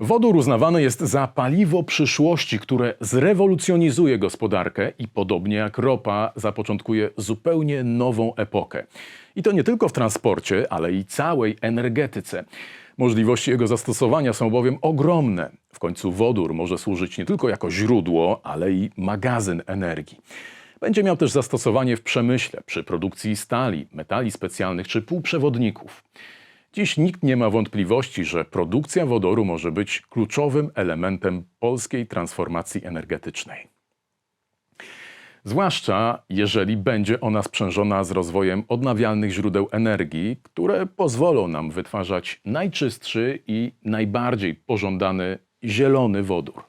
Wodór uznawany jest za paliwo przyszłości, które zrewolucjonizuje gospodarkę i podobnie jak ropa zapoczątkuje zupełnie nową epokę. I to nie tylko w transporcie, ale i całej energetyce. Możliwości jego zastosowania są bowiem ogromne. W końcu wodór może służyć nie tylko jako źródło, ale i magazyn energii. Będzie miał też zastosowanie w przemyśle, przy produkcji stali, metali specjalnych czy półprzewodników. Dziś nikt nie ma wątpliwości, że produkcja wodoru może być kluczowym elementem polskiej transformacji energetycznej. Zwłaszcza jeżeli będzie ona sprzężona z rozwojem odnawialnych źródeł energii, które pozwolą nam wytwarzać najczystszy i najbardziej pożądany zielony wodór.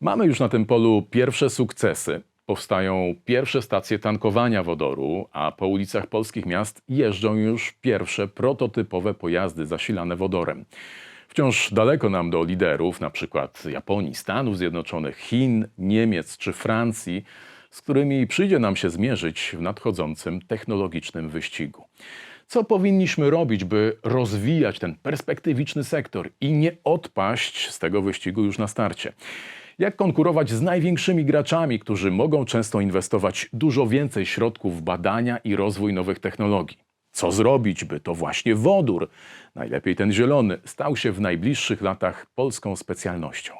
Mamy już na tym polu pierwsze sukcesy. Powstają pierwsze stacje tankowania wodoru, a po ulicach polskich miast jeżdżą już pierwsze prototypowe pojazdy zasilane wodorem. Wciąż daleko nam do liderów, na przykład Japonii, Stanów Zjednoczonych, Chin, Niemiec czy Francji, z którymi przyjdzie nam się zmierzyć w nadchodzącym technologicznym wyścigu. Co powinniśmy robić, by rozwijać ten perspektywiczny sektor i nie odpaść z tego wyścigu już na starcie? Jak konkurować z największymi graczami, którzy mogą często inwestować dużo więcej środków w badania i rozwój nowych technologii? Co zrobić, by to właśnie wodór, najlepiej ten zielony, stał się w najbliższych latach polską specjalnością?